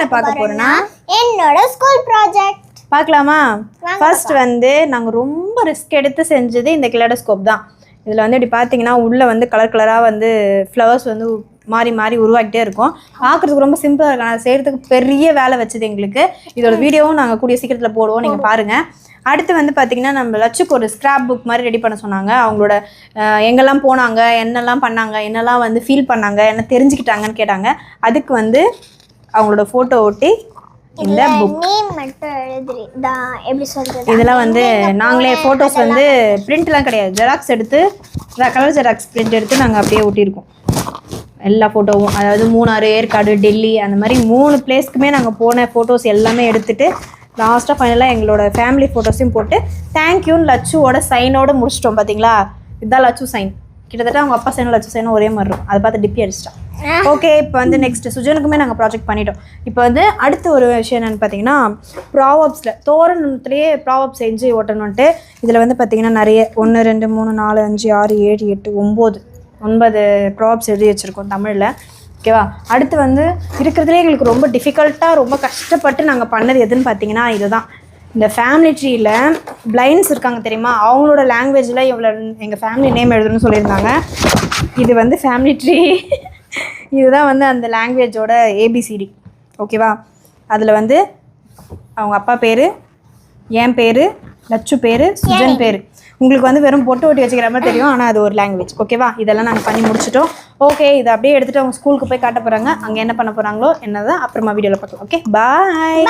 என்ன பார்க்க போறோம்னா? என்னோட ஸ்கூல் ப்ராஜெக்ட் பார்க்கலாமா? ஃபர்ஸ்ட் வந்து நாங்கள் ரொம்ப ரிஸ்க் எடுத்து செஞ்சது இந்த கிளாடோஸ்கோப் தான். இதில் வந்து இப்படி பார்த்தீங்கன்னா உள்ளே வந்து கலர் கலராக வந்து ஃப்ளவர்ஸ் வந்து மாறி மாறி உருவாக்கிட்டே இருக்கும். பார்க்குறதுக்கு ரொம்ப சிம்பிளாக இருக்கும். ஆனால் செய்கிறதுக்கு பெரிய வேலை வச்சது எங்களுக்கு. இதோட வீடியோவும் நாங்கள் கூடிய சீக்கிரத்தில் போடுவோம். நீங்கள் பாருங்கள் அடுத்து வந்து பார்த்தீங்கன்னா நம்ம லட்சுக்கு ஒரு ஸ்கிராப் புக் மாதிரி ரெடி பண்ண சொன்னாங்க. அவங்களோட எங்கெல்லாம் போனாங்க என்னெல்லாம் பண்ணாங்க என்னெல்லாம் வந்து ஃபீல் பண்ணாங்க என்ன தெரிஞ்சுக்கிட்டாங்கன்னு கேட்டாங்க. அதுக்கு வந்து அவங்களோட ஃபோட்டோ ஒட்டி இந்த புக் இதெல்லாம் வந்து நாங்களே ஃபோட்டோஸ் வந்து பிரிண்ட்லாம் கிடையாது. ஜெராக்ஸ் எடுத்து கலர் ஜெராக்ஸ் பிரிண்ட் எடுத்து நாங்கள் அப்படியே ஒட்டியிருக்கோம். எல்லா ஃபோட்டோவும் அதாவது மூணாறு ஏற்காடு டெல்லி அந்த மாதிரி மூணு பிளேஸ்க்குமே நாங்கள் போன ஃபோட்டோஸ் எல்லாமே எடுத்துட்டு லாஸ்ட்டாக ஃபைனலாக எங்களோட ஃபேமிலி ஃபோட்டோஸையும் போட்டு தேங்க்யூன்னு லட்சுவோட சைனோட முடிச்சிட்டோம் பார்த்தீங்களா இதுதான் லட்சு சைன் கிட்டத்தட்ட அவங்க அப்பா சேனல் லட்சம் சைனும் ஒரே மாதிரி இருக்கும். அதை பார்த்து டிப்பி அடிச்சிட்டான் ஓகே இப்போ வந்து நெக்ஸ்ட் சுஜனுக்குமே நாங்கள் ப்ராஜெக்ட் பண்ணிட்டோம். இப்போ வந்து அடுத்த ஒரு விஷயம் என்னென்னு பார்த்தீங்கன்னா ப்ராவப்ஸில் தோரணத்துலேயே ப்ராவப் செஞ்சு ஓட்டணுன்ட்டு இதில் வந்து பார்த்தீங்கன்னா நிறைய ஒன்று ரெண்டு மூணு நாலு அஞ்சு ஆறு ஏழு எட்டு ஒம்பது ஒன்பது ப்ராப்ஸ் எழுதி வச்சுருக்கோம் தமிழில். ஓகேவா அடுத்து வந்து இருக்கிறதுலே எங்களுக்கு ரொம்ப டிஃபிகல்ட்டாக ரொம்ப கஷ்டப்பட்டு நாங்கள் பண்ணது எதுன்னு பார்த்தீங்கன்னா இதுதான். இந்த ஃபேமிலி ட்ரீயில் பிளைண்ட்ஸ் இருக்காங்க தெரியுமா? அவங்களோட லாங்குவேஜில் இவ்வளோ எங்கள் ஃபேமிலி நேம் எழுதணும்னு சொல்லியிருந்தாங்க. இது வந்து ஃபேமிலி ட்ரீ இதுதான் வந்து அந்த லாங்குவேஜோட ஏபிசிடி ஓகேவா அதில் வந்து அவங்க அப்பா பேர் என் பேர் லட்சு பேர் சுஜன் பேர். உங்களுக்கு வந்து வெறும் பொட்டு ஓட்டி வச்சுக்கிற மாதிரி தெரியும் ஆனால் அது ஒரு லாங்குவேஜ் ஓகேவா இதெல்லாம் நாங்கள் பண்ணி முடிச்சிட்டோம். ஓகே இதை அப்படியே எடுத்துகிட்டு அவங்க ஸ்கூலுக்கு போய் காட்ட போகிறாங்க அங்கே என்ன பண்ண போகிறாங்களோ என்னதான் அப்புறமா வீடியோவில் பார்க்கலாம். Okay bye